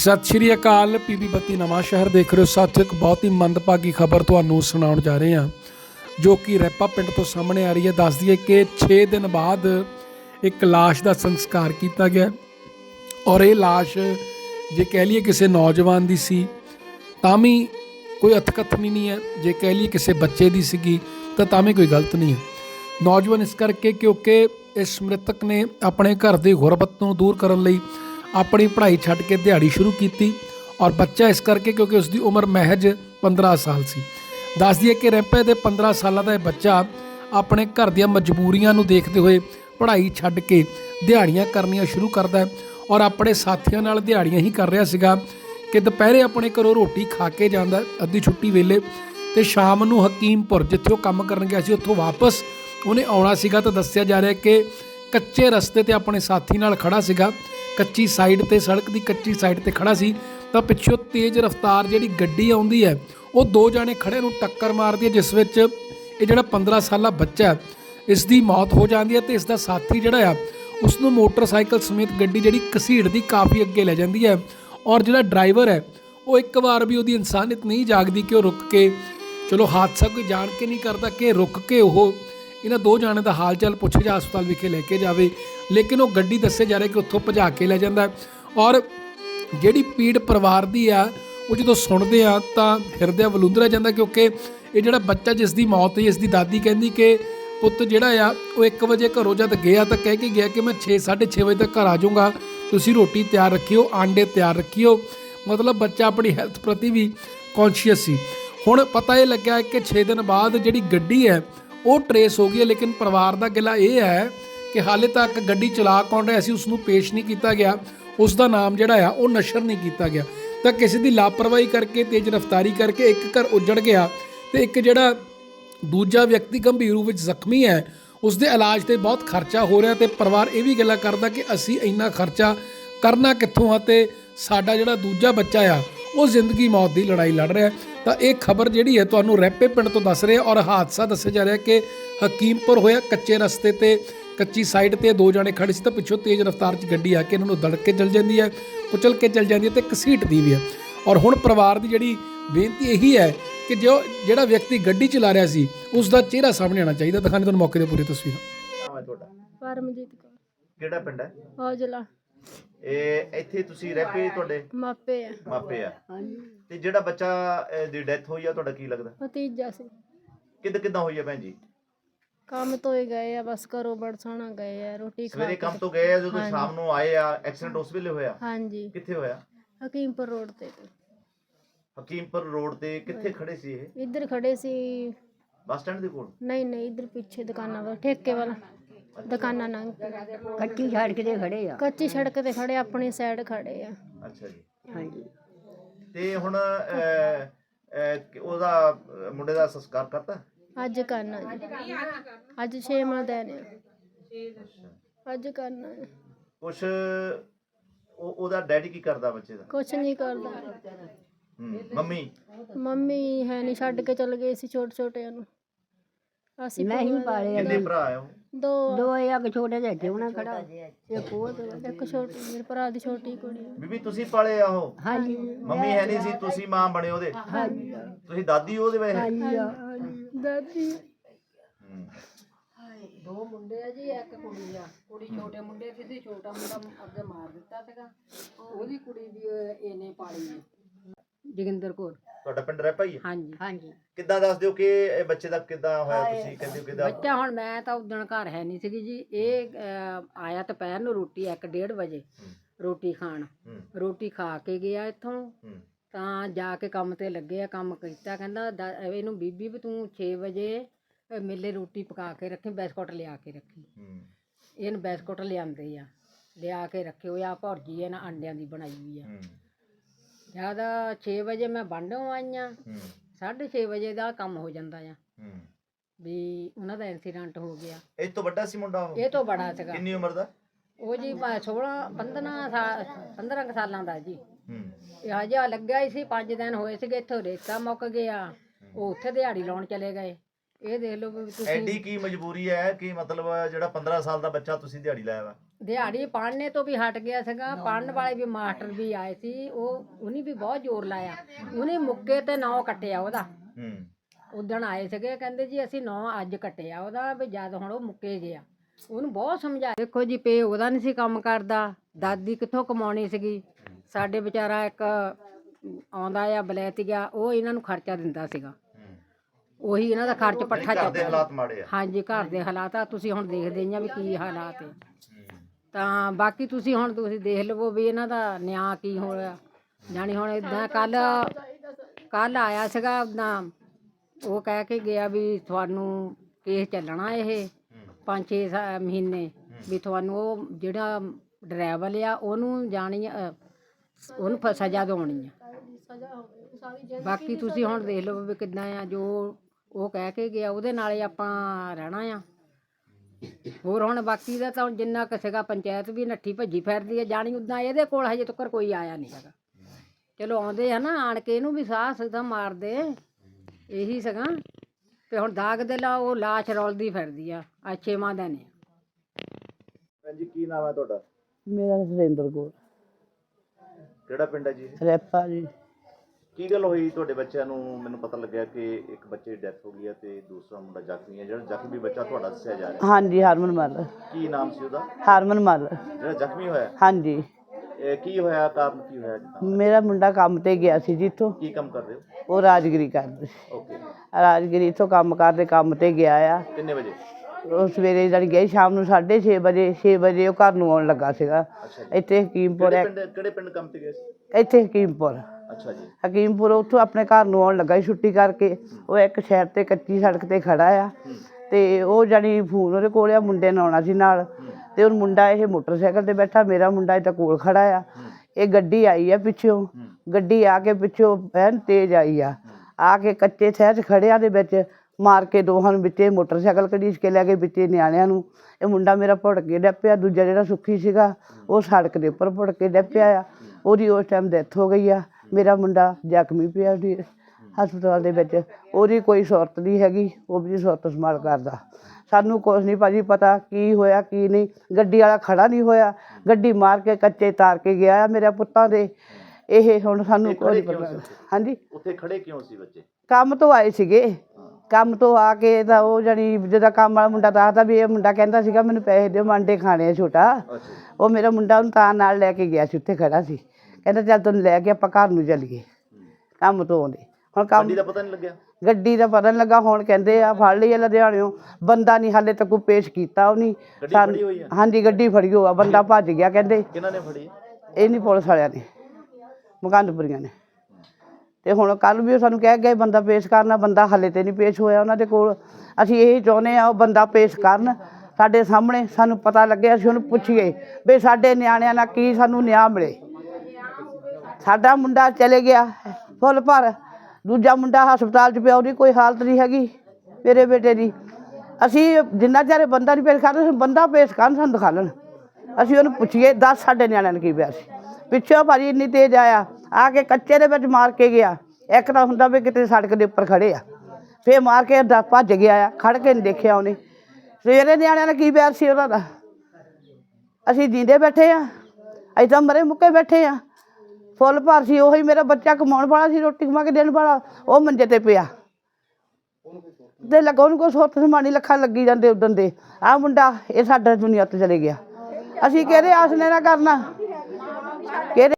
ਸਤਿ ਸ਼੍ਰੀ ਅਕਾਲ ਪੀਬੀ ਬੱਤੀ ਨਵਾਂ ਸ਼ਹਿਰ ਦੇਖ ਰਹੇ ਹੋ। ਸਾਥੀਓ, ਇੱਕ ਬਹੁਤ ਹੀ ਮੰਦਭਾਗੀ ਖਬਰ ਤੁਹਾਨੂੰ ਸੁਣਾਉਣ ਜਾ ਰਹੇ ਹਾਂ, ਜੋ ਕਿ ਰੈਪਾ ਪਿੰਡ ਤੋਂ ਸਾਹਮਣੇ ਆ ਰਹੀ ਹੈ। ਦੱਸਦੀ ਹੈ ਕਿ 6 ਦਿਨ ਬਾਅਦ ਇੱਕ ਲਾਸ਼ ਦਾ ਸੰਸਕਾਰ ਕੀਤਾ ਗਿਆ ਔਰ ਇਹ ਲਾਸ਼ ਜੇ ਕਹਿ ਲਈਏ ਕਿਸੇ ਨੌਜਵਾਨ ਦੀ ਸੀ, ਤਾਂ ਵੀ ਕੋਈ ਅਤਕਥਨੀ ਨਹੀਂ ਹੈ। ਜੇ ਕਹਿ ਲਈਏ ਕਿਸੇ ਬੱਚੇ ਦੀ ਸੀਗੀ, ਤਾਂ ਤਾਂ ਵੀ ਕੋਈ ਗਲਤ ਨਹੀਂ ਹੈ। ਨੌਜਵਾਨ ਇਸ ਕਰਕੇ ਕਿਉਂਕਿ ਇਸ ਮ੍ਰਿਤਕ ਨੇ ਆਪਣੇ ਘਰ ਦੀ ਗੁਰਬਤ ਨੂੰ ਦੂਰ ਕਰਨ ਲਈ ਆਪਣੀ ਪੜ੍ਹਾਈ ਛੱਡ ਕੇ ਦਿਹਾੜੀ ਸ਼ੁਰੂ ਕੀਤੀ ਔਰ ਬੱਚਾ ਇਸ ਕਰਕੇ ਕਿਉਂਕਿ ਉਸ ਦੀ ਉਮਰ ਮਹਿਜ 15 ਸਾਲ ਸੀ। ਦੱਸ ਦਈਏ ਕਿ ਰੈਂਪੇ ਦੇ 15 ਸਾਲਾਂ ਦਾ ਇਹ ਬੱਚਾ ਆਪਣੇ ਘਰ ਦੀਆਂ ਮਜਬੂਰੀਆਂ ਨੂੰ ਦੇਖਦੇ ਹੋਏ ਪੜ੍ਹਾਈ ਛੱਡ ਕੇ ਦਿਹਾੜੀਆਂ ਕਰਨੀਆਂ ਸ਼ੁਰੂ ਕਰਦਾ ਔਰ ਆਪਣੇ ਸਾਥੀਆਂ ਨਾਲ ਦਿਹਾੜੀਆਂ ਹੀ ਕਰ ਰਿਹਾ ਸੀਗਾ ਕਿ ਦੁਪਹਿਰੇ ਆਪਣੇ ਘਰੋਂ ਰੋਟੀ ਖਾ ਕੇ ਜਾਂਦਾ ਅੱਧੀ ਛੁੱਟੀ ਵੇਲੇ ਤੇ ਸ਼ਾਮ ਨੂੰ ਹਕੀਮਪੁਰ ਜਿੱਥੇ ਉਹ ਕੰਮ ਕਰਨ ਗਿਆ ਸੀ, ਉੱਥੋਂ ਵਾਪਸ ਉਹਨੇ ਆਉਣਾ ਸੀਗਾ ਤਾਂ ਦੱਸਿਆ ਜਾ ਰਿਹਾ ਕਿ ਕੱਚੇ ਰਸਤੇ ਤੇ ਆਪਣੇ ਸਾਥੀ ਨਾਲ ਖੜਾ ਸੀਗਾ। ਕੱਚੀ ਸਾਈਡ ਤੇ, ਸੜਕ ਦੀ ਕੱਚੀ ਸਾਈਡ ਤੇ ਖੜਾ ਸੀ। ਤਾਂ ਪਿੱਛੋਂ ਤੇਜ਼ ਰਫ਼ਤਾਰ ਜਿਹੜੀ ਗੱਡੀ ਆਉਂਦੀ ਹੈ, ਉਹ ਦੋ ਜਾਣੇ ਖੜੇ ਨੂੰ ਟੱਕਰ ਮਾਰਦੀ ਹੈ, ਜਿਸ ਵਿੱਚ ਇਹ ਜਿਹੜਾ 15 ਸਾਲਾ ਬੱਚਾ ਇਸ ਦੀ ਮੌਤ ਹੋ ਜਾਂਦੀ ਹੈ ਤੇ ਇਸ ਦਾ ਸਾਥੀ ਜਿਹੜਾ ਆ ਉਸ ਨੂੰ ਮੋਟਰਸਾਈਕਲ ਸਮੇਤ ਗੱਡੀ ਜਿਹੜੀ ਘਸੀੜਦੀ ਕਾਫੀ ਅੱਗੇ ਲੈ ਜਾਂਦੀ ਹੈ ਔਰ ਜਿਹੜਾ ਡਰਾਈਵਰ ਹੈ, ਉਹ ਇੱਕ ਵਾਰ ਵੀ ਉਹਦੀ ਇਨਸਾਨੀਅਤ ਨਹੀਂ ਜਾਗਦੀ ਕਿ ਉਹ ਰੁਕ ਕੇ, ਚਲੋ ਹਾਦਸਾ ਕੋਈ ਜਾਣ ਕੇ ਨਹੀਂ ਕਰਦਾ ਕਿ ਰੁਕ ਕੇ ਉਹ ਇਹਨਾਂ ਦੋ ਜਾਣੇ ਦਾ ਹਾਲ ਚਾਲ ਪੁੱਛ ਜਾ ਹਸਪਤਾਲ ਵਿਖੇ ਲੈ ਕੇ ਜਾਵੇ, ਲੇਕਿਨ ਉਹ ਗੱਡੀ ਦੱਸੇ ਜਾ ਰਿਹਾ ਕਿ ਉੱਥੋਂ ਭਜਾ ਕੇ ਲੈ ਜਾਂਦਾ ਔਰ ਜਿਹੜੀ ਪੀੜ ਪਰਿਵਾਰ ਦੀ ਆ, ਉਹ ਜਦੋਂ ਸੁਣਦੇ ਆ ਤਾਂ ਹਿਰਦੇ ਵਲੂੰਦਰਾ ਜਾਂਦਾ ਕਿਉਂਕਿ ਇਹ ਜਿਹੜਾ ਬੱਚਾ ਜਿਸ ਦੀ ਮੌਤ ਹੋਈ ਇਸ ਦੀ ਦਾਦੀ ਕਹਿੰਦੀ ਕਿ ਪੁੱਤ ਜਿਹੜਾ ਆ, ਉਹ 1 ਵਜੇ ਘਰੋਂ ਜਦ ਗਿਆ ਤਾਂ ਕਹਿ ਕੇ ਗਿਆ ਕਿ ਮੈਂ 6 6:30 ਵਜੇ ਤੱਕ ਘਰ ਆ ਜਾਊਂਗਾ। ਤੁਸੀਂ ਰੋਟੀ ਤਿਆਰ ਰੱਖਿਓ, ਆਂਡੇ ਤਿਆਰ ਰੱਖਿਓ। ਮਤਲਬ ਬੱਚਾ ਆਪਣੀ ਹੈਲਥ ਪ੍ਰਤੀ ਵੀ ਕੌਨਸ਼ੀਅਸ ਸੀ। ਹੁਣ ਪਤਾ ਇਹ ਲੱਗਿਆ ਕਿ 6 ਦਿਨ ਬਾਅਦ ਜਿਹੜੀ ਗੱਡੀ ਹੈ ਉਹ ਟਰੇਸ ਹੋ ਗਈ ਹੈ, ਲੇਕਿਨ ਪਰਿਵਾਰ ਦਾ ਗਿਲਾ ਇਹ ਹੈ ਕਿ ਹਾਲੇ ਤੱਕ ਗੱਡੀ ਚਲਾ ਕੌਣ ਰਿਹਾ ਸੀ ਉਸ ਨੂੰ ਪੇਸ਼ ਨਹੀਂ ਕੀਤਾ ਗਿਆ। ਉਸ ਦਾ ਨਾਮ ਜਿਹੜਾ ਆ, ਉਹ ਨਸ਼ਰ ਨਹੀਂ ਕੀਤਾ ਗਿਆ। ਤਾਂ ਕਿਸੇ ਦੀ ਲਾਪਰਵਾਹੀ ਕਰਕੇ, ਤੇਜ਼ ਰਫ਼ਤਾਰੀ ਕਰਕੇ ਇੱਕ ਘਰ ਉੱਜੜ ਗਿਆ ਤੇ ਇੱਕ ਜਿਹੜਾ ਦੂਜਾ ਵਿਅਕਤੀ ਗੰਭੀਰ ਰੂਪ ਵਿੱਚ ਜ਼ਖਮੀ ਹੈ ਉਸ ਦੇ ਇਲਾਜ ਤੇ ਬਹੁਤ ਖਰਚਾ ਹੋ ਰਿਹਾ ਤੇ ਪਰਿਵਾਰ ਇਹ ਵੀ ਗੱਲਾਂ ਕਰਦਾ ਕਿ ਅਸੀਂ ਇੰਨਾ ਖਰਚਾ ਕਰਨਾ ਕਿੱਥੋਂ ਆ ਤੇ ਸਾਡਾ ਜਿਹੜਾ ਦੂਜਾ ਬੱਚਾ ਆ ਉਹ ਜ਼ਿੰਦਗੀ ਮੌਤ ਦੀ ਲੜਾਈ ਲੜ ਰਿਹਾ। ਤਾਂ ਇਹ ਖਬਰ ਜਿਹੜੀ ਹੈ ਤੁਹਾਨੂੰ ਰੈਪੇ ਪਿੰਡ ਤੋਂ ਦੱਸ ਰਿਹਾ ਔਰ ਹਾਦਸਾ ਦੱਸਿਆ ਜਾ ਰਿਹਾ ਕਿ ਹਕੀਮਪੁਰ ਹੋਇਆ ਕੱਚੇ ਰਸਤੇ ਤੇ ਕੱਚੀ ਸਾਈਡ ਤੇ ਦੋ ਜਾਣੇ ਖੜੇ ਸੀ ਤਾਂ ਪਿੱਛੋਂ ਤੇਜ਼ ਰਫ਼ਤਾਰ 'ਚ ਗੱਡੀ ਆ ਕੇ ਇਹਨਾਂ ਨੂੰ ਦੜਕ ਕੇ ਚਲ ਜਾਂਦੀ ਹੈ ਕੁਚਲ ਕੇ ਚਲ ਜਾਂਦੀ ਹੈ ਤੇ ਘਸੀਟਦੀ ਵੀ ਹੈ। ਔਰ ਹੁਣ ਪਰਿਵਾਰ ਦੀ ਜਿਹੜੀ ਬੇਨਤੀ ਇਹੀ ਹੈ ਕਿ ਜੋ ਜਿਹੜਾ ਵਿਅਕਤੀ ਗੱਡੀ ਚਲਾ ਰਿਹਾ ਸੀ ਉਸ ਦਾ ਚਿਹਰਾ ਸਾਹਮਣੇ ਆਉਣਾ ਚਾਹੀਦਾ। ਦਿਖਾਣੇ ਤੁਹਾਨੂੰ ਮੌਕੇ ਦੇ ਪੂਰੀ ਤਸਵੀਰ। ਨਾਮ ਹੈ ਤੁਹਾਡਾ? ਪਰਮਜੀਤ ਕੌਰ। ਕਿਹੜਾ ਪਿੰਡ ਹੈ? ਔਜਲਾ। ਇਹ ਇੱਥੇ ਤੁਸੀਂ ਰਹਿ ਪਏ ਤੁਹਾਡੇ? ਮਾਪੇ ਆ। ਮਾਪੇ ਆ। ਹਾਂਜੀ। ਤੇ ਜਿਹੜਾ ਬੱਚਾ ਅਹ, ਦੀ ਡੈਥ ਹੋਈ ਆ ਤੁਹਾਡਾ ਕੀ ਲੱਗਦਾ? ਭਤੀਜਾ ਸੀ। ਕਿੱਦਾਂ ਕਿੱਦਾਂ ਹੋਈ ਆ ਭੈਣ ਜੀ? ਕੰਮ ਤੋਂ ਹੀ ਗਏ ਆ ਬਸ ਘਰੋਂ ਬੜਸਾਣਾ ਗਏ ਆ ਰੋਟੀ ਖਾ ਸਵੇਰੇ ਕੇ ਕੰਮ ਤੋਂ ਗਏ ਆ ਜਦੋਂ ਹਾਂਜੀ। ਸ਼ਾਮ ਨੂੰ ਆਏ ਆ ਐਕਸੀਡੈਂਟ ਉਸ ਵੇਲੇ ਹੋਇਆ? ਹਾਂਜੀ। ਕਿੱਥੇ ਹੋਇਆ? ਹਕੀਮਪੁਰ ਰੋਡ ਤੇ। ਹਕੀਮਪੁਰ ਰੋਡ ਤੇ ਕਿੱਥੇ ਖੜੇ ਸੀ ਇਹ? ਇੱਧਰ ਖੜੇ ਸੀ। ਬੱਸ ਸਟੈਂਡ ਦੇ ਕੋਲ? ਨਹੀਂ ਨਹੀਂ ਇੱਧਰ ਪਿੱਛੇ ਦੁਕਾਨਾਂ ਵਾਲਾ ਠੇਕੇ ਵਾਲਾ। ਦੁਕਾਨਾਂ ਨੰਗ ਕੱਚੀ ਸੜਕ ਤੇ ਖੜੇ ਆ। ਕੱਚੀ ਸੜਕ ਤੇ ਖੜੇ ਆਪਣੀ ਸਾਈਡ ਖੜੇ ਆ। ਅੱਛਾ ਜੀ। ਹਾਂਜੀ। ਤੇ ਹੁਣ ਅਹ, ਅਹ, ਕਿ ਉਹਦਾ ਅਹ, ਮੁੰਡੇ ਦਾ ਸੰਸਕਾਰ ਕਰਤਾ? ਅੱਜ ਕਰਨਾ ਜੀ। ਅੱਜ ਛੇਵਾਂ ਦਿਨ ਆ ਅੱਜ ਕਰਨਾ ਹੈ। ਕੁਛ ਉਹ ਉਹਦਾ ਡੈਡੀ ਕੀ ਕਰਦਾ ਬੱਚੇ ਦਾ? ਕੁਛ ਨਹੀਂ ਕਰਦਾ। ਮੰਮੀ? ਮੰਮੀ ਹੈ ਨਹੀਂ ਛੱਡ ਕੇ ਚਲ ਗਏ ਸੀ ਛੋਟੇ ਛੋਟਿਆਂ ਨੂੰ। ਅਸੀਂ ਮੈਂ ਹੀ ਪਾਲੇ ਆ ਕਿੰਨੇ ਭਰਾ ਆ ਉਹ? ਦੋ। ਦੋ ਇਹ ਅੱਗ ਛੋਟੇ ਜਿਹੇ ਜਿਉਣਾ ਖੜਾ। ਇੱਕ ਉਹ ਤੇ ਇੱਕ ਛੋਟੀ ਮੇਰੇ ਭਰਾ ਦੀ ਛੋਟੀ ਕੁੜੀ। ਆ। ਬੀਬੀ ਤੁਸੀਂ ਪਾਲੇ ਆ ਉਹ? ਹਾਂਜੀ। ਮੰਮੀ ਹੈ ਨਹੀਂ ਸੀ ਤੁਸੀਂ ਮਾਂ ਬਣੇ ਉਹਦੇ? ਹਾਂਜੀ। ਤੁਸੀਂ ਦਾਦੀ ਉਹਦੇ ਵੇ ਹਾਂਜੀ ਆ। ਦਾਦੀ। ਦੋ ਮੁੰਡੇ ਆ ਜੀ ਇੱਕ ਕੁੜੀ ਆ। ਕੁੜੀ ਛੋਟੇ ਮੁੰਡੇ ਸੀ ਤੇ ਛੋਟਾ ਮੁੰਡਾ ਅੱਗੇ ਮਾਰ ਦਿੱਤਾ ਸੀਗਾ। ਉਹਦੀ ਕੁੜੀ ਵੀ ਇਹਨੇ ਪਾਲੀ ਹੈ ਜੋਗਿੰਦਰ ਕੌਰ। ਤੁਹਾਡਾ ਪਿੰਡ ਰਹਿ ਭਾਈ? ਹਾਂਜੀ। ਹਾਂਜੀ। ਕਿੱਦਾਂ ਦੱਸ ਦਿਓ ਕਿ ਇਹ ਬੱਚੇ ਦਾ ਕਿੱਦਾਂ ਹੋਇਆ ਤੁਸੀਂ? ਕਹਿੰਦੇ ਹੋ ਕਿੱਦਾਂ? ਬੱਚਾ ਹੁਣ ਮੈਂ ਤਾਂ ਉਦਣ ਘਰ ਹੈ ਨਹੀਂ ਸੀਗੀ ਜੀ। ਇਹ ਅਹ, ਆਇਆ ਦੁਪਹਿਰ ਨੂੰ ਰੋਟੀ 1:30 ਵਜੇ ਰੋਟੀ ਖਾਣ। ਹੂੰ। ਰੋਟੀ ਖਾ ਕੇ ਗਿਆ ਇੱਥੋਂ। ਹੂੰ। ਤਾਂ ਜਾ ਕੇ ਕੰਮ ਤੇ ਲੱਗੇ ਆ ਕੰਮ ਕੀਤਾ ਕਹਿੰਦਾ ਦ- ਇਹਨੂੰ ਬੀਬੀ ਵੀ ਤੂੰ 6 ਵਜੇ ਮੇਲੇ ਰੋਟੀ ਪਕਾ ਕੇ ਰੱਖੀ ਬਿਸਕੁਟ ਲਿਆ ਕੇ ਰੱਖੀ। ਹੂੰ। ਇਹਨੂੰ ਬਿਸਕੁਟ ਲਿਆਂਦੇ ਆ। ਲਿਆ ਕੇ ਰੱਖੇ ਹੋਏ ਆ ਭੁਰਜੀ ਇਹਨਾਂ ਅੰਡਿਆਂ ਦੀ ਬਣਾਈ ਹੋਈ ਆ। ਹੂੰ। ਜ਼ਿਆਦਾ 6 ਵਜੇ ਮੈਂ ਬੰਡੋਂ ਆਈਆਂ ਹੂੰ। 6:30 ਵਜੇ ਦਾ ਕੰਮ ਹੋ ਜਾਂਦਾ ਆ। ਹੂੰ। ਵੀ ਉਹਨਾਂ ਦਾ ਇਨਸੀਡੈਂਟ ਹੋ ਗਿਆ। ਇਹ ਤੋਂ ਵੱਡਾ ਸੀ ਮੁੰਡਾ ਉਹ? ਇਹ ਤੋਂ ਬੜਾ ਸੀਗਾ। ਕਿੰਨੀ ਉਮਰ ਦਾ? ਉਹ ਜੀ 16 15 ਸਾਲ 15 ਕੁ ਸਾਲਾਂ ਦਾ ਜੀ। ਹੂੰ। ਇਹ ਹਜੇ ਲੱਗਿਆ ਹੀ ਸੀ 5 ਦਿਨ ਹੋਏ ਸੀਗੇ ਇੱਥੋਂ ਰੇਤਾ ਮੁੱਕ ਗਿਆ। ਉਹ ਉੱਥੇ ਦਿਹਾੜੀ ਲਾਉਣ ਚਲੇ ਗਏ। ਇਹ ਦੇਖ ਲਓ ਵੀ ਤੁਸੀਂ ਐਡੀ ਕੀ ਮਜਬੂਰੀ ਹੈ ਕਿ ਮਤਲਬ ਜਿਹੜਾ 15 ਸਾਲ ਦਾ ਬੱਚਾ ਤੁਸੀਂ ਦਿਹਾੜੀ ਲਾਇਆ ਵਾ? ਦਿਹਾੜੀ ਪੜ੍ਹਨੇ ਤੋਂ ਵੀ ਹਟ ਗਿਆ ਸੀਗਾ ਪੜ੍ਹਨ ਵਾਲੇ ਵੀ ਮਾਸਟਰ ਵੀ ਆਏ ਸੀ ਉਹ ਉਹਨੇ ਵੀ ਬਹੁਤ ਜ਼ੋਰ ਲਾਇਆ। ਉਹਨੇ ਮੁੱਕੇ ਤੇ ਨੌ ਕੱਟਿਆ ਉਹਦਾ। ਹੂੰ। ਉਦਣ ਆਏ ਸੀਗੇ ਕਹਿੰਦੇ ਜੀ ਅਸੀਂ ਨੌ ਅੱਜ ਕੱਟਿਆ ਉਹਦਾ ਵੀ ਜਦ ਹੁਣ ਉਹ ਮੁੱਕੇ ਗਿਆ। ਉਹਨੂੰ ਬਹੁਤ ਸਮਝਾਇਆ ਦੇਖੋ ਜੀ ਪੇ ਉਹਦਾ ਨਹੀਂ ਸੀ ਕੰਮ ਕਰਦਾ ਦਾਦੀ ਕਿੱਥੋਂ ਕਮਾਉਣੀ ਸੀਗੀ? ਸਾਡੇ ਵਿਚਾਰਾ ਇੱਕ ਆਉਂਦਾ ਆ ਬਲੈਤੀਆ ਉਹ ਇਹਨਾਂ ਨੂੰ ਖਰਚਾ ਦਿੰਦਾ ਸੀਗਾ। ਉਹੀ ਇਹਨਾਂ ਦਾ ਖਰਚ ਪੱਠਾ ਚੱਕਦਾ ਹਾਲਾਤ ਮਾੜੇ ਆ। ਹਾਂਜੀ ਘਰ ਦੇ ਹਾਲਾਤ ਆ ਤੁਸੀਂ ਹੁਣ ਦੇਖਦੇ ਆ ਵੀ ਕੀ ਹਾਲਾਤ ਹੂੰ। ਤਾਂ ਬਾਕੀ ਤੁਸੀਂ ਹੁਣ ਤੁਸੀਂ ਦੇਖ ਲਵੋ ਵੀ ਇਹਨਾਂ ਦਾ ਨਿਆਂ ਕੀ ਹੋਇਆ ਜਾਣੀ ਹੁਣ ਇਦਾਂ ਕੱਲ ਕੱਲ ਆਇਆ ਸੀਗਾ ਉਦਾਂ ਉਹ ਕਹਿ ਕੇ ਗਿਆ ਵੀ ਤੁਹਾਨੂੰ ਕੇਸ ਚੱਲਣਾ ਇਹ 5-6 ਮਹੀਨੇ ਵੀ ਤੁਹਾਨੂੰ ਉਹ ਜਿਹੜਾ ਡਰਾਈਵਰ ਆ ਉਹਨੂੰ ਜਾਣੀ ਅ, ਉਹਨੂੰ ਫ- ਸਜ਼ਾ ਦਿਵਾਉਣੀ ਆ। ਬਾਕੀ ਤੁਸੀਂ ਹੁਣ ਦੇਖ ਲਓ ਵੀ ਕਿੱਦਾਂ ਆ ਜੋ ਉਹ ਕਹਿ ਕੇ ਗਿਆ ਉਹਦੇ ਨਾਲ ਹੀ ਆਪਾਂ ਰਹਿਣਾ ਆ। ਹੋਰ ਹੁਣ ਬਾਕੀ ਦਾ ਤਾਂ ਹੁਣ ਜਿੰਨਾ ਕੁ ਸੀਗਾ ਪੰਚਾਇਤ ਵੀ ਨੱਠੀ ਭੱਜੀ ਫਿਰਦੀ ਹੈ ਜਾਣੀ ਉਦਾਂ ਇਹਦੇ ਕੋਲ ਹਜੇ ਤੱਕ ਕੋਈ ਆਇਆ ਨਹੀਂ ਹੈਗਾ। ਚਲੋ ਆਉਂਦੇ ਆ ਨਾ ਆਣ ਕੇ ਇਹਨੂੰ ਵੀ ਸਾਹ ਸਿੱਧਾ ਮਾਰਦੇ ਇਹੀ ਸਗਾ। ਤੇ ਹੁਣ ਦਾਗ ਦੇ ਲਾ ਉਹ ਲਾਸ਼ ਰੋਲਦੀ ਫਿਰਦੀ ਆ ਆ ਛੇਵਾਂ ਦਿਨ ਆ। ਭੈਣ ਜੀ ਕੀ ਨਾਮ ਹੈ ਤੁਹਾਡਾ? ਮੇਰਾ ਸੁਰਿੰਦਰ ਕੌਰ। ਕਿਹੜਾ ਪਿੰਡ ਹੈ ਜੀ? ਰੈਪਾ ਜੀ। ਕੀ ਗੱਲ ਹੋਈ ਤੁਹਾਡੇ ਬੱਚਿਆਂ ਨੂੰ? ਮੈਨੂੰ ਪਤਾ ਲੱਗਿਆ ਕਿ ਇੱਕ ਬੱਚੇ ਦੀ ਡੈਥ ਹੋ ਗਈ ਹੈ ਤੇ ਦੂਸਰਾ ਮੁੰਡਾ ਜ਼ਖਮੀ ਹੈ। ਜਿਹੜਾ ਜ਼ਖਮੀ ਬੱਚਾ ਤੁਹਾਡਾ ਦੱਸਿਆ ਜਾ ਰਿਹਾ ਹਾਂਜੀ ਹਰਮਨ ਮੱਲ। ਕੀ ਨਾਮ ਸੀ ਉਹਦਾ? ਹਰਮਨ ਮੱਲ। ਜਿਹੜਾ ਜ਼ਖਮੀ ਹੋਇਆ ਹਾਂਜੀ। ਇਹ ਕੀ ਹੋਇਆ? ਕਾਰਨ ਕੀ ਹੋਇਆ? ਜਿੱਦਾਂ ਮੇਰਾ ਮੁੰਡਾ ਕੰਮ ਤੇ ਗਿਆ ਸੀ ਜਿੱਥੋਂ ਕੀ ਕੰਮ ਕਰਦੇ ਹੋ? ਉਹ ਰਾਜਗਰੀ ਕਰਦੇ ਸੀ। ਓਕੇ ਰਾਜਗਰੀ ਤੋਂ ਕੰਮ ਕਰਦੇ ਕੰਮ ਤੇ ਗਿਆ ਆ। ਕਿੰਨੇ ਵਜੇ? ਉਹ ਸਵੇਰੇ ਜਦ ਗਏ ਸ਼ਾਮ ਨੂੰ 6:30 ਵਜੇ 6 ਵਜੇ ਉਹ ਘਰ ਨੂੰ ਆਉਣ ਲੱਗਾ ਸੀਗਾ। ਅੱਛਾ ਜੀ। ਇੱਥੇ ਹਕੀਮਪੁਰ ਕਿਹੜੇ ਪਿੰਡ ਕਿਹੜੇ ਪਿੰਡ ਕੰਮ ਤੇ ਗਏ ਸੀ? ਇੱਥੇ ਹਕੀਮਪੁਰ। ਅੱਛਾ ਜੀ। ਹਕੀਮਪੁਰ ਉੱਥੋਂ ਆਪਣੇ ਘਰ ਨੂੰ ਆਉਣ ਲੱਗਾ ਸੀ ਛੁੱਟੀ ਕਰਕੇ। ਉਹ ਇੱਕ ਸ਼ਹਿਰ ਤੇ ਕੱਚੀ ਸੜਕ ਤੇ ਖੜਾ ਆ। ਤੇ ਉਹ ਜਾਨੀ ਫੋਨ ਉਹਦੇ ਕੋਲ ਆ ਮੁੰਡੇ ਨੇ ਆਉਣਾ ਸੀ ਨਾਲ। ਤੇ ਉਹ ਮੁੰਡਾ ਇਹ ਮੋਟਰਸਾਈਕਲ ਤੇ ਬੈਠਾ ਮੇਰਾ ਮੁੰਡਾ ਇੱਥੇ ਕੋਲ ਖੜਾ ਆ। ਇਹ ਗੱਡੀ ਆਈ ਆ ਪਿੱਛੋਂ। ਗੱਡੀ ਆ ਕੇ ਪਿੱਛੋਂ ਐਨ ਤੇਜ਼ ਆਈ ਆ। ਆ ਕੇ ਕੱਚੇ ਸ਼ਹਿਰ 'ਚ ਖੜਿਆ ਦੇ ਵਿੱਚ ਮਾਰ ਕੇ ਦੋਹਾਂ ਨੂੰ ਵਿੱਚੇ ਮੋਟਰਸਾਈਕਲ ਕਢੀਸ ਕੇ ਲੈ ਕੇ ਵਿੱਚੇ ਨਿਆਣਿਆਂ ਨੂੰ। ਇਹ ਮੁੰਡਾ ਮੇਰਾ ਭੁੜ ਕੇ ਡੱਪਿਆ ਦੂਜਾ ਜਿਹੜਾ ਸੁੱਖੀ ਸੀਗਾ ਉਹ ਸੜਕ ਦੇ ਉੱਪਰ ਭੁੜ ਕੇ ਡੱਪਿਆ ਆ। ਉਹਦੀ ਉਸ ਟਾਈਮ ਡੈਥ ਹੋ ਗਈ ਆ। ਮੇਰਾ ਮੁੰਡਾ ਜ਼ਖਮੀ ਪਿਆ ਉਹਦੀ ਹਸਪਤਾਲ ਦੇ ਵਿੱਚ। ਉਹਦੀ ਕੋਈ ਸੁਰਤ ਨਹੀਂ ਹੈਗੀ ਉਹ ਵੀ ਸੁਰਤ ਸੰਭਾਲ ਕਰਦਾ। ਸਾਨੂੰ ਕੁਛ ਨਹੀਂ ਭਾਜੀ ਪਤਾ ਕੀ ਹੋਇਆ ਕੀ ਨਹੀਂ। ਗੱਡੀ ਵਾਲਾ ਖੜਾ ਨਹੀਂ ਹੋਇਆ। ਗੱਡੀ ਮਾਰ ਕੇ ਕੱਚੇ ਤਾਰ ਕੇ ਗਿਆ ਮੇਰੇ ਪੁੱਤਾਂ ਦੇ। ਇਹ ਹੁਣ ਸਾਨੂੰ ਕੁਝ ਕਿਉਂ ਪਤਾ? ਹਾਂਜੀ? ਉੱਥੇ ਖੜੇ ਕਿਉਂ ਸੀ ਬੱਚੇ? ਕੰਮ ਤੋਂ ਆਏ ਸੀਗੇ। ਕੰਮ ਤੋਂ ਆ ਕੇ ਤਾਂ ਉਹ ਜਣੀ ਜਿਹਦਾ ਕੰਮ ਵਾਲਾ ਮੁੰਡਾ ਦੱਸਦਾ ਵੀ ਇਹ ਮੁੰਡਾ ਕਹਿੰਦਾ ਸੀਗਾ ਮੈਨੂੰ ਪੈਸੇ ਦਿਓ ਮਾਂਡੇ ਖਾਣੇ ਆ ਛੋਟਾ। ਉਹ ਮੇਰਾ ਮੁੰਡਾ ਉਹਨੂੰ ਤਾਂ ਨਾਲ ਲੈ ਕੇ ਗਿਆ ਸੀ ਉੱਥੇ ਖੜਾ ਸੀ। ਕਹਿੰਦਾ ਚੱਲ ਤੈਨੂੰ ਲੈ ਕੇ ਆਪਾਂ ਘਰ ਨੂੰ ਚੱਲੀਏ। ਕੰਮ ਤੋਂ ਆਉਂਦੇ। ਹੁਣ ਕੰਮ ਗੱਡੀ ਦਾ ਪਤਾ ਨਹੀਂ ਲੱਗਿਆ? ਗੱਡੀ ਦਾ ਪਤਾ ਨੀ ਲੱਗਾ ਹੁਣ ਕਹਿੰਦੇ ਆ ਫੜ ਲਈ ਆ ਲੁਧਿਆਣਿਓਂ ਬੰਦਾ ਨਹੀਂ ਹਾਲੇ ਤੱਕ ਕੋਈ ਪੇਸ਼ ਕੀਤਾ ਉਹ ਨਹੀਂ ਗੱਡੀ ਫੜੀ ਹੋਈ ਆ? ਹਾਂਜੀ ਗੱਡੀ ਫੜੀ ਹੋ ਆ। ਬੰਦਾ ਭੱਜ ਗਿਆ ਕਹਿੰਦੇ। ਕਿਹਨਾਂ ਨੇ ਫੜੀ? ਇਹ ਨਹੀਂ ਪੁਲਿਸ ਵਾਲਿਆਂ ਨੇ। ਮੁਕੰਦਪੁਰੀਆਂ ਨੇ। ਤੇ ਹੁਣ ਕੱਲ ਵੀ ਉਹ ਸਾਨੂੰ ਕਹਿ ਗਏ ਬੰਦਾ ਪੇਸ਼ ਕਰਨਾ ਬੰਦਾ ਹੱਲੇ ਤੇ ਨਹੀਂ ਪੇਸ਼ ਹੋਇਆ ਉਹਨਾਂ ਦੇ ਕੋਲ। ਅਸੀਂ ਇਹ ਚਾਹੁੰਦੇ ਆ ਉਹ ਬੰਦਾ ਪੇਸ਼ ਕਰਨ। ਸਾਡੇ ਸਾਹਮਣੇ ਸਾਨੂੰ ਪਤਾ ਲੱਗਿਆ ਅਸੀਂ ਉਹਨੂੰ ਪੁੱਛੀਏ ਵੀ ਸਾਡੇ ਨਿਆਣਿਆਂ ਨਾਲ ਕੀ ਸਾਨੂੰ ਨਿਆਂ ਮਿਲੇ। ਸਾਡਾ ਮੁੰਡਾ ਚਲੇ ਗਿਆ ਫੁੱਲ ਭਰ। ਦੂਜਾ ਮੁੰਡਾ ਹਸਪਤਾਲ 'ਚ ਪਿਆ, ਉਹਦੀ ਕੋਈ ਹਾਲਤ ਨਹੀਂ ਹੈਗੀ ਮੇਰੇ ਬੇਟੇ ਦੀ। ਅਸੀਂ ਜਿੰਨਾ ਚਿਰ ਬੰਦਾ ਨਹੀਂ ਪੇਸ਼ ਕਰਦੇ ਬੰਦਾ ਪੇਸ਼ ਕਰਨ, ਸਾਨੂੰ ਦਿਖਾ ਲੈਣ। ਅਸੀਂ ਉਹਨੂੰ ਪੁੱਛੀਏ, ਦੱਸ ਸਾਡੇ ਨਿਆਣਿਆਂ ਨੂੰ ਕੀ ਪਿਆ ਸੀ। ਪਿੱਛੋਂ ਭਾਜੀ ਇੰਨੀ ਤੇਜ਼ ਆਇਆ, ਆ ਕੇ ਕੱਚੇ ਦੇ ਵਿੱਚ ਮਾਰ ਕੇ ਗਿਆ। ਇੱਕ ਤਾਂ ਹੁੰਦਾ ਵੀ ਕਿਤੇ ਸੜਕ ਦੇ ਉੱਪਰ ਖੜੇ ਆ। ਫੇਰ ਮਾਰ ਕੇ ਦ- ਭੱਜ ਗਿਆ ਆ ਖੜ ਕੇ ਨਹੀਂ ਦੇਖਿਆ ਉਹਨੇ। ਸਵੇਰੇ ਨਿਆਣਿਆਂ ਨਾਲ ਕੀ ਪਿਆਰ ਸੀ ਉਹਨਾਂ ਦਾ? ਅਸੀਂ ਜੀਂਦੇ ਬੈਠੇ ਆ, ਅਸੀਂ ਤਾਂ ਮਰੇ ਮੁੱਕੇ ਬੈਠੇ ਆ। ਫੁੱਲ ਭਰ ਸੀ, ਉਹੀ ਮੇਰਾ ਬੱਚਾ ਕਮਾਉਣ ਵਾਲਾ ਸੀ, ਰੋਟੀ ਕਮਾ ਕੇ ਦੇਣ ਵਾਲਾ, ਉਹ ਮੰਜੇ ਤੇ ਪਿਆ। ਤੇ ਲੱਗਾ, ਉਹਨੂੰ ਕੋਈ ਸੁੱਤ ਸਮਾਨੀ ਲੱਖਾਂ ਲੱਗੀ ਜਾਂਦੇ ਉਦੋਂ ਦੇ। ਆ ਮੁੰਡਾ, ਇਹ ਸਾਡਾ ਦੁਨੀਆ ਤੋਂ ਚਲੇ ਗਿਆ। ਅਸੀਂ ਕਿਹਦੇ ਆਸਨੇ ਨਾ ਕਰਨਾ। ਕਿਹਦੇ